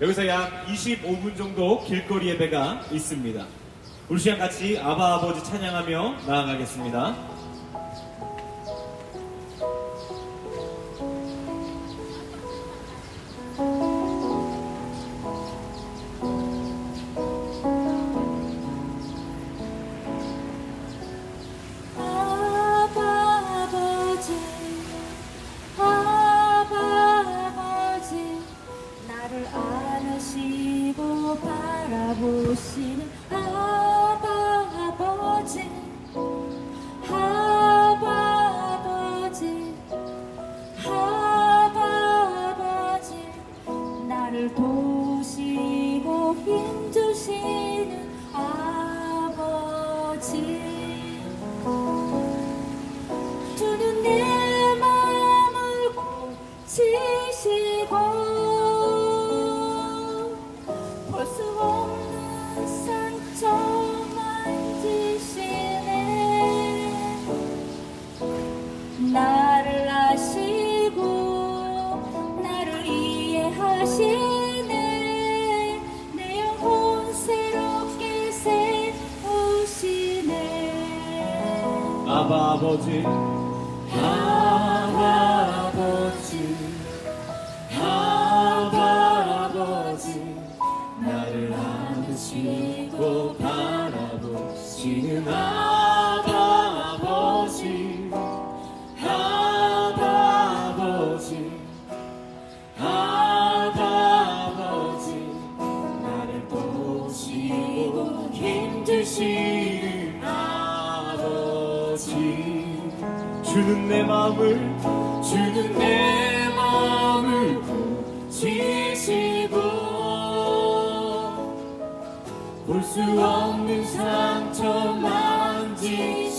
여기서 약 25분 정도 길거리 예배가 있습니다. 우리 시간 같이 아바 아버지 찬양하며 나아가겠습니다. 하시고 바라보시는 아바 아버지 아버지, 아버지, 나를 나를 안으시고 바라보시는 아버지 아버지 아바 아버지. 나를 보시고 힘드시는 아버지. 주는 내 마음을 주는 내 볼 수 없는 상처 만지시네.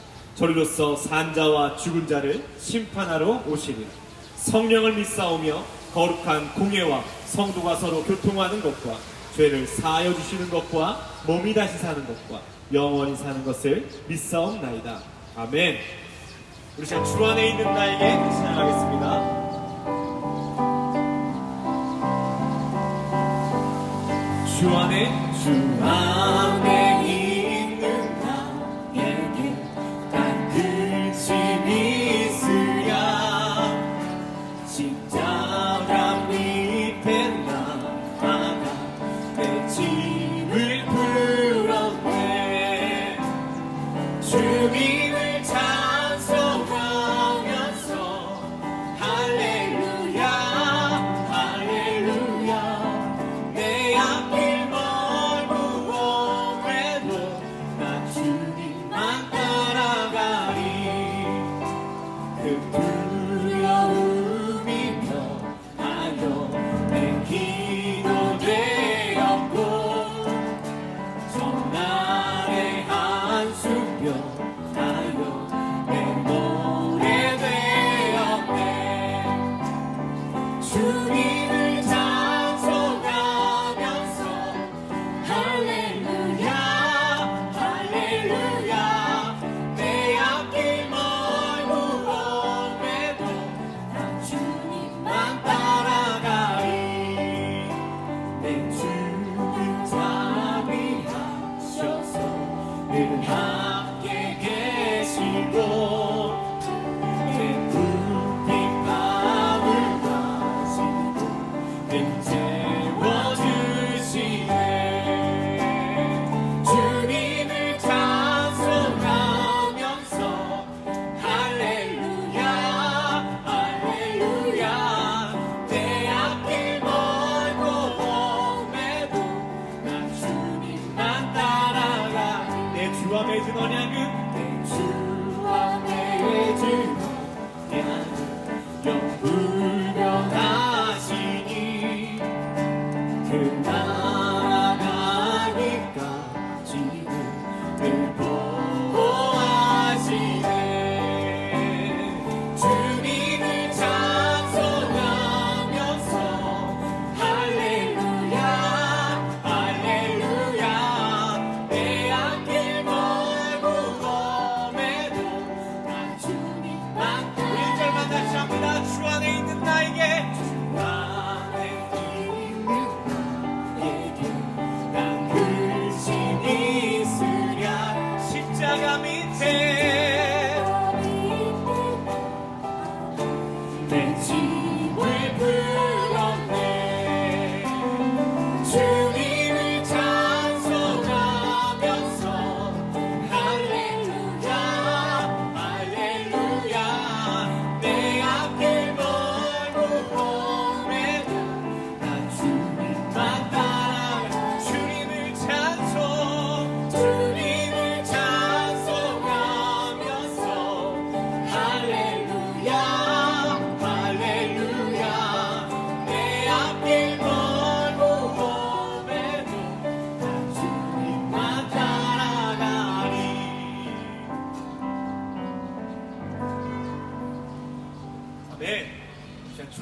저리로서 산자와 죽은 자를 심판하러 오시리라. 성령을 믿사오며 거룩한 공예와 성도가 서로 교통하는 것과 죄를 사하여 주시는 것과 몸이 다시 사는 것과 영원히 사는 것을 믿사옵나이다. 아멘. 우리 시간 주 안에 있는 나에게 찬양하겠습니다. 주 안에 주 안에 내 내 주와 맺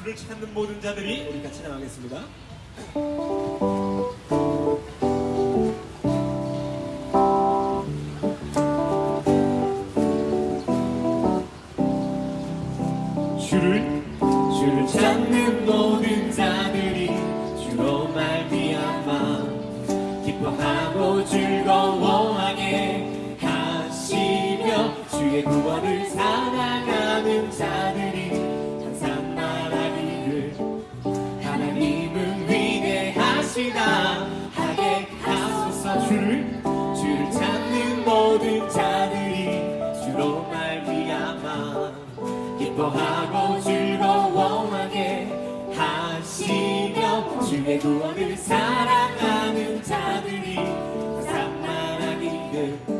자, 주를 찾는 모든 자들이 우리 같이 나가겠습니다. 주를 주를 찾는 모든 자들이 주로 말미암아 기뻐하고 즐거워하게 하시며 주의 구원을 사랑하는 자들이 기뻐하고 즐거워하게 하시며 주의 구원을 사랑하는 자들이 산만하기를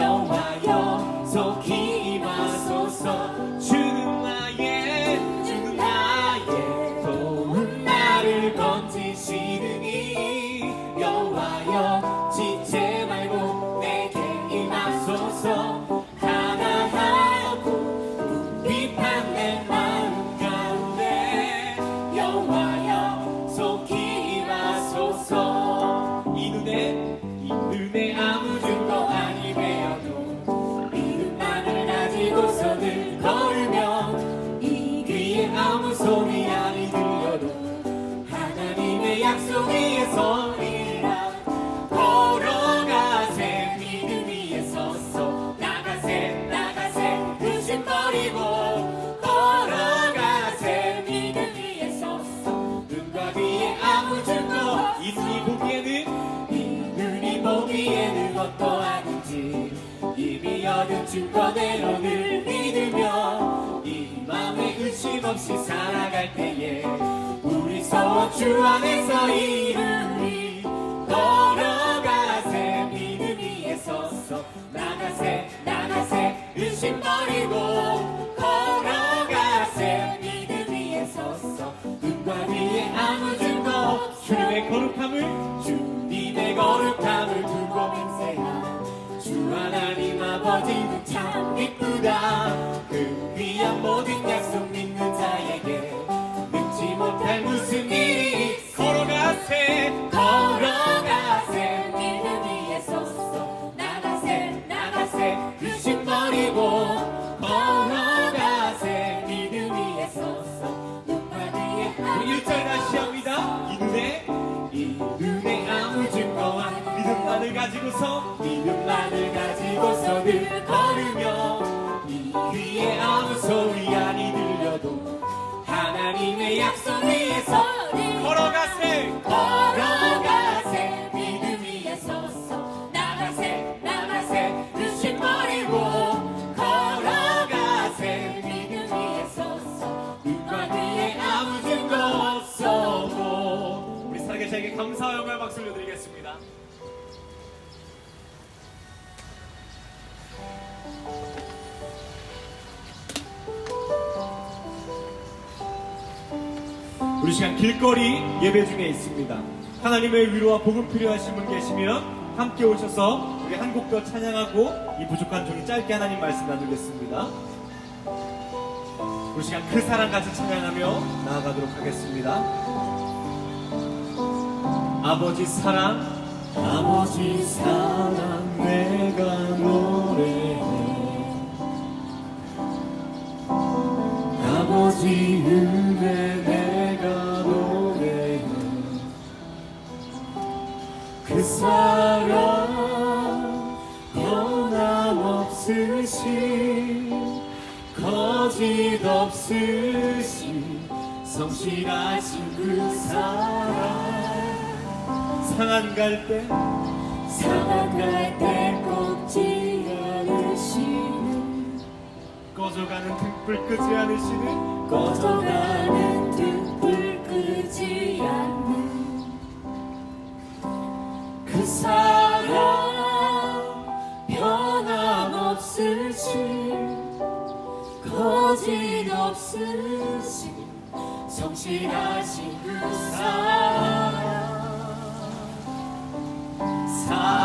가운데 여호와여 속히 이미 얻은 증거대로 늘 믿으며 이 맘에 의심 없이 살아갈 때에 우리 서로 주 안에서 이루리. 걸어가세 믿음 위에 서서 나가세 나가세 의심 버리고 걸어가세 믿음 위에 서서 눈과 귀에 아무 증거 주님의 거룩함을 주님의 거룩함을 아버지는 참 기쁘다 가지고서 믿음만을 가지고서 늘 걸으며 우리 시간 길거리 예배 중에 있습니다. 하나님의 위로와 복음 필요하신 분 계시면 함께 오셔서 우리 한 곡 더 찬양하고 이 부족한 종이 짧게 하나님 말씀 나누겠습니다. 우리 시간 그 사랑 같이 찬양하며 나아가도록 하겠습니다. 아버지 사랑 아버지 사랑 내가 노래 오직 은혜 내가 노래해. 그 사랑 변함없으신 거짓없으신 성실하신 그 사랑. 상한 갈때 상한 갈때 꺾지 않으시는 꺼져가는 등불 끄지 않으시는 꺼져가는 듯 불 끄지 않는 그 사랑 변함없으신 거짓없으신 성실하신 그 사랑. 사랑